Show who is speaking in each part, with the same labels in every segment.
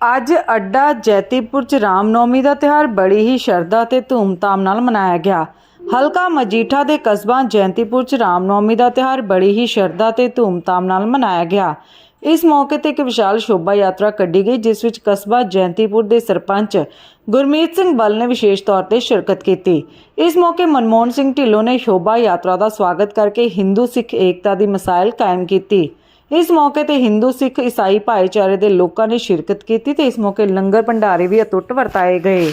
Speaker 1: ਅੱਜ ਅੱਡਾ ਜੈਤੀਪੁਰ ਚ ਰਾਮਨੌਮੀ ਦਾ ਤਿਉਹਾਰ ਬੜੀ ਹੀ ਸ਼ਰਧਾ ਤੇ ਧੂਮਧਾਮ ਨਾਲ ਮਨਾਇਆ ਗਿਆ। ਹਲਕਾ ਮਜੀਠਾ ਦੇ ਕਸਬਾ ਜੈਤੀਪੁਰ ਚ ਰਾਮਨੌਮੀ ਦਾ ਤਿਉਹਾਰ ਬੜੀ ਹੀ ਸ਼ਰਧਾ ਤੇ ਧੂਮਧਾਮ ਨਾਲ ਮਨਾਇਆ ਗਿਆ। ਇਸ ਮੌਕੇ ਤੇ ਇੱਕ ਵਿਸ਼ਾਲ ਸ਼ੋਭਾ ਯਾਤਰਾ ਕੱਢੀ ਗਈ, ਜਿਸ ਵਿੱਚ ਕਸਬਾ ਜੈਤੀਪੁਰ ਦੇ ਸਰਪੰਚ ਗੁਰਮੀਤ ਸਿੰਘ ਬੱਲ ਨੇ ਵਿਸ਼ੇਸ਼ ਤੌਰ ਤੇ ਸ਼ਿਰਕਤ ਕੀਤੀ। ਇਸ ਮੌਕੇ ਮਨਮੋਹਨ ਸਿੰਘ ਢਿੱਲੋਂ ਨੇ ਸ਼ੋਭਾ ਯਾਤਰਾ ਦਾ ਸਵਾਗਤ ਕਰਕੇ ਹਿੰਦੂ ਸਿੱਖ ਏਕਤਾ ਦੀ ਮਿਸਾਲ ਕਾਇਮ ਕੀਤੀ। ਇਸ ਮੌਕੇ ਤੇ ਹਿੰਦੂ, ਸਿੱਖ, ਈਸਾਈ ਭਾਈਚਾਰੇ ਦੇ ਲੋਕਾਂ ਨੇ ਸ਼ਿਰਕਤ ਕੀਤੀ ਤੇ ਇਸ ਮੌਕੇ ਲੰਗਰ ਭੰਡਾਰੇ ਵੀ ਅਤੁੱਟ ਵਰਤਾਏ ਗਏ।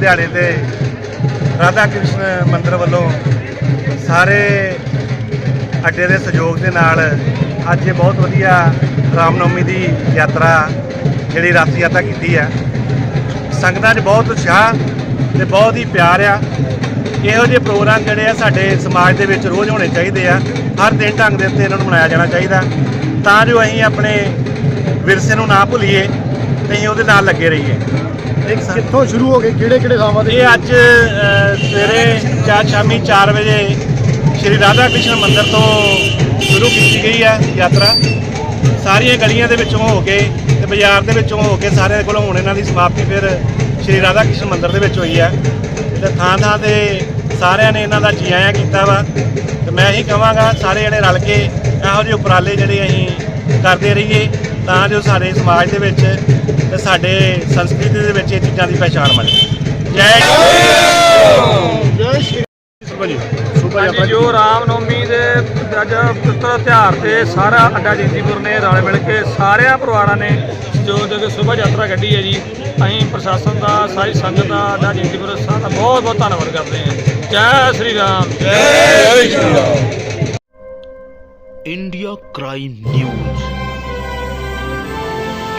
Speaker 2: ਦਿਹਾੜੇ ਤੇ ਰਾਧਾ ਕ੍ਰਿਸ਼ਨ ਮੰਦਿਰ ਵੱਲੋਂ ਸਾਰੇ ਅੱਡੇ ਦੇ ਸਹਿਯੋਗ ਦੇ ਨਾਲ ਅੱਜ ਇਹ ਬਹੁਤ ਵਧੀਆ ਰਾਮਨੌਮੀ ਦੀ ਯਾਤਰਾ ਜਿਹੜੀ ਰਥ ਯਾਤਰਾ ਕੀਤੀ ਆ ਸੰਗਤਾਂ 'ਚ ਬਹੁਤ ਉਤਸ਼ਾਹ ਤੇ ਬਹੁਤ ਹੀ ਪਿਆਰ ਆ। ਇਹੋ ਜਿਹੇ ਪ੍ਰੋਗਰਾਮ ਜਿਹੜੇ ਆ ਸਾਡੇ ਸਮਾਜ ਦੇ ਵਿੱਚ ਰੋਜ਼ ਹੋਣੇ ਚਾਹੀਦੇ ਆ। ਹਰ ਦਿਨ ਢੰਗ ਦੇ ਉੱਤੇ ਇਹਨਾਂ ਨੂੰ ਮਨਾਇਆ ਜਾਣਾ ਚਾਹੀਦਾ। ਤਾਂ ਜੋ ਅਸੀਂ ਆਪਣੇ ਵਿਰਸੇ ਨੂੰ ਨਾ ਭੁੱਲੀਏ ਤੇ ਅਸੀਂ ਉਹਦੇ ਨਾਲ ਲੱਗੇ ਰਹੀਏ।
Speaker 3: ਕਿੱਥੋਂ ਸ਼ੁਰੂ ਹੋ ਗਏ? ਕਿਹੜੇ ਕਿਹੜੇ ਥਾਵਾਂ ਤੇ
Speaker 2: ਇਹ ਅੱਜ ਅ, ਸਵੇਰੇ ਚਾਰ ਸ਼ਾਮੀ 4 ਵਜੇ ਸ਼੍ਰੀ ਰਾਧਾ ਕ੍ਰਿਸ਼ਨ ਮੰਦਿਰ ਤੋਂ ਸ਼ੁਰੂ ਕੀਤੀ ਗਈ ਹੈ ਯਾਤਰਾ। ਸਾਰੀਆਂ ਗਲੀਆਂ ਦੇ ਵਿੱਚੋਂ ਹੋ ਕੇ ਤੇ ਬਾਜ਼ਾਰ ਦੇ ਵਿੱਚੋਂ ਹੋ ਕੇ ਸਾਰਿਆਂ ਕੋਲੋਂ ਹੁਣ ਇਹਨਾਂ ਦੀ ਸਮਾਪਤੀ ਫਿਰ ਸ਼੍ਰੀ ਰਾਧਾ ਕ੍ਰਿਸ਼ਨ ਮੰਦਿਰ ਦੇ ਵਿੱਚ ਹੋਈ ਹੈ। ਤੇ ਥਾਂ ਥਾਂ ਤੇ ਸਾਰਿਆਂ ਨੇ ਇਹਨਾਂ ਦਾ ਜੀ ਆਇਆਂ ਕੀਤਾ ਵਾ। ਤੇ ਮੈਂ ਇਹੀ ਕਹਾਂਗਾ ਸਾਰੇ ਜਣੇ ਰਲ ਕੇ ਇਹੋ ਜਿਹੇ ਉਪਰਾਲੇ ਜਿਹੜੇ ਅਸੀਂ ਕਰਦੇ ਰਹੀਏ। ਤਾਂ ਜੋ ਸਾਡੇ ਸਮਾਜ ਦੇ ਵਿੱਚ ਤੇ ਸਾਡੇ ਸੰਸਕ੍ਰਿਤੀ ਦੇ ਵਿੱਚ ਇਹ ਚੀਜ਼ਾਂ ਦੀ ਪਛਾਣ ਬਣੇ। ਜੈ
Speaker 3: ਜੈ ਸ਼੍ਰੀ
Speaker 4: ਅੱਜ ਜੋ ਰਾਮ ਨੌਮੀ ਦੇ ਅੱਜ ਪੁੱਤਰ ਤਿਹਾਰ ਤੇ ਸਾਰਾ ਅੱਡਾ ਜੀਤੀਪੁਰ ਨੇ ਰਲ ਮਿਲ ਕੇ ਸਾਰਿਆਂ ਪਰਿਵਾਰਾਂ ਨੇ ਜੋ ਜਗ ਸੁਭਾ ਯਾਤਰਾ ਕੱਢੀ ਹੈ ਜੀ ਅਸੀਂ ਪ੍ਰਸ਼ਾਸਨ ਦਾ ਸਾਰੀ ਸੰਗਤ ਦਾ ਅੱਡਾ ਜੀਤੀਪੁਰ ਸਾਹਿਬ ਦਾ ਬਹੁਤ ਬਹੁਤ ਧੰਨਵਾਦ ਕਰਦੇ ਹਾਂ। ਜੈ ਸ਼੍ਰੀ ਰਾਮ।
Speaker 5: ਜੈ Shri Ram. India crime news.